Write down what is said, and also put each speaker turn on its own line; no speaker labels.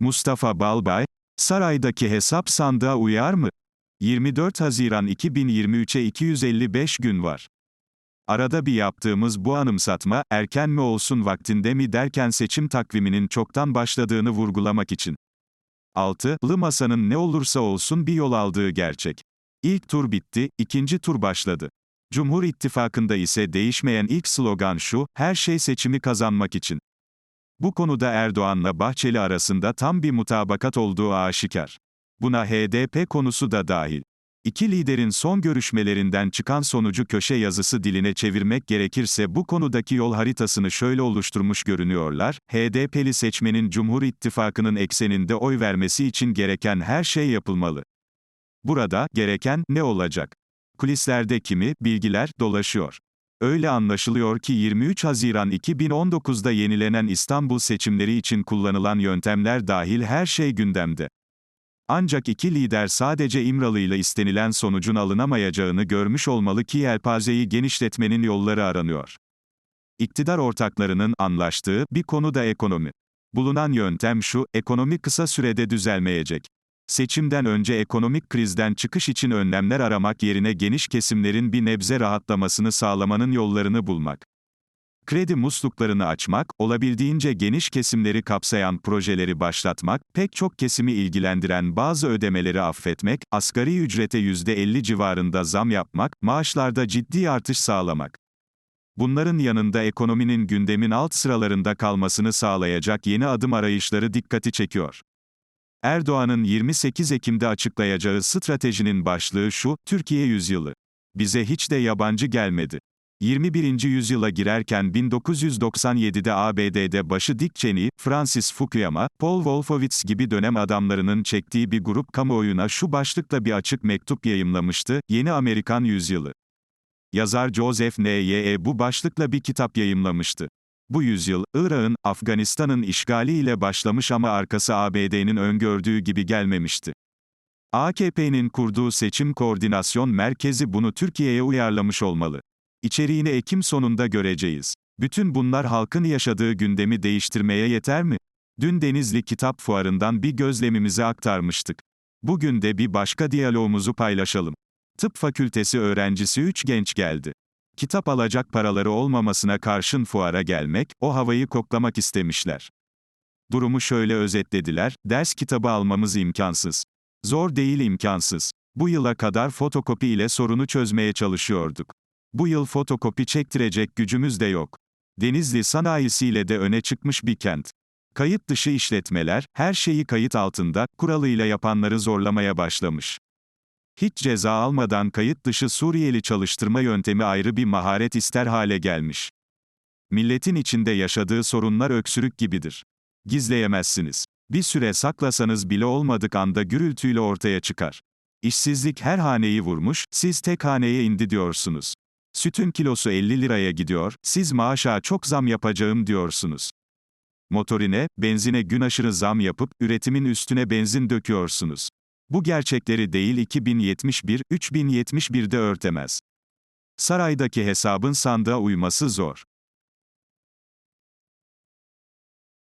Mustafa Balbay, saraydaki hesap sandığa uyar mı? 24 Haziran 2023'e 255 gün var. Arada bir yaptığımız bu anımsatma, erken mi olsun vaktinde mi derken seçim takviminin çoktan başladığını vurgulamak için. 6. Lı masanın ne olursa olsun bir yol aldığı gerçek. İlk tur bitti, ikinci tur başladı. Cumhur İttifakı'nda ise değişmeyen ilk slogan şu, her şey seçimi kazanmak için. Bu konuda Erdoğan'la Bahçeli arasında tam bir mutabakat olduğu aşikar. Buna HDP konusu da dahil. İki liderin son görüşmelerinden çıkan sonucu köşe yazısı diline çevirmek gerekirse bu konudaki yol haritasını şöyle oluşturmuş görünüyorlar, HDP'li seçmenin Cumhur İttifakı'nın ekseninde oy vermesi için gereken her şey yapılmalı. Burada, gereken, ne olacak? Kulislerde kimi, bilgiler, dolaşıyor. Öyle anlaşılıyor ki 23 Haziran 2019'da yenilenen İstanbul seçimleri için kullanılan yöntemler dahil her şey gündemde. Ancak iki lider sadece İmralı ile istenilen sonucun alınamayacağını görmüş olmalı ki yelpazeyi genişletmenin yolları aranıyor. İktidar ortaklarının anlaştığı bir konu da ekonomi. Bulunan yöntem şu, ekonomi kısa sürede düzelmeyecek. Seçimden önce ekonomik krizden çıkış için önlemler aramak yerine geniş kesimlerin bir nebze rahatlamasını sağlamanın yollarını bulmak. Kredi musluklarını açmak, olabildiğince geniş kesimleri kapsayan projeleri başlatmak, pek çok kesimi ilgilendiren bazı ödemeleri affetmek, asgari ücrete %50 civarında zam yapmak, maaşlarda ciddi artış sağlamak. Bunların yanında ekonominin gündemin alt sıralarında kalmasını sağlayacak yeni adım arayışları dikkati çekiyor. Erdoğan'ın 28 Ekim'de açıklayacağı stratejinin başlığı şu, Türkiye yüzyılı. Bize hiç de yabancı gelmedi. 21. yüzyıla girerken 1997'de ABD'de başı Dick Cheney, Francis Fukuyama, Paul Wolfowitz gibi dönem adamlarının çektiği bir grup kamuoyuna şu başlıkla bir açık mektup yayımlamıştı, Yeni Amerikan Yüzyılı. Yazar Joseph N.Y.E. bu başlıkla bir kitap yayımlamıştı. Bu yüzyıl, Irak'ın, Afganistan'ın işgaliyle başlamış ama arkası ABD'nin öngördüğü gibi gelmemişti. AKP'nin kurduğu seçim koordinasyon merkezi bunu Türkiye'ye uyarlamış olmalı. İçeriğini Ekim sonunda göreceğiz. Bütün bunlar halkın yaşadığı gündemi değiştirmeye yeter mi? Dün Denizli Kitap Fuarı'ndan bir gözlemimizi aktarmıştık. Bugün de bir başka diyalogumuzu paylaşalım. Tıp fakültesi öğrencisi 3 genç geldi. Kitap alacak paraları olmamasına karşın fuara gelmek, o havayı koklamak istemişler. Durumu şöyle özetlediler, ders kitabı almamız imkansız. Zor değil imkansız. Bu yıla kadar fotokopi ile sorunu çözmeye çalışıyorduk. Bu yıl fotokopi çektirecek gücümüz de yok. Denizli sanayisiyle de öne çıkmış bir kent. Kayıt dışı işletmeler, her şeyi kayıt altında, kuralıyla yapanları zorlamaya başlamış. Hiç ceza almadan kayıt dışı Suriyeli çalıştırma yöntemi ayrı bir maharet ister hale gelmiş. Milletin içinde yaşadığı sorunlar öksürük gibidir. Gizleyemezsiniz. Bir süre saklasanız bile olmadık anda gürültüyle ortaya çıkar. İşsizlik her haneyi vurmuş, siz tek haneye indi diyorsunuz. Sütün kilosu 50 liraya gidiyor, siz maaşa çok zam yapacağım diyorsunuz. Motorine, benzine gün aşırı zam yapıp, üretimin üstüne benzin döküyorsunuz. Bu gerçekleri değil 2071, 3071'de örtemez. Saraydaki hesabın sandığa uyması zor.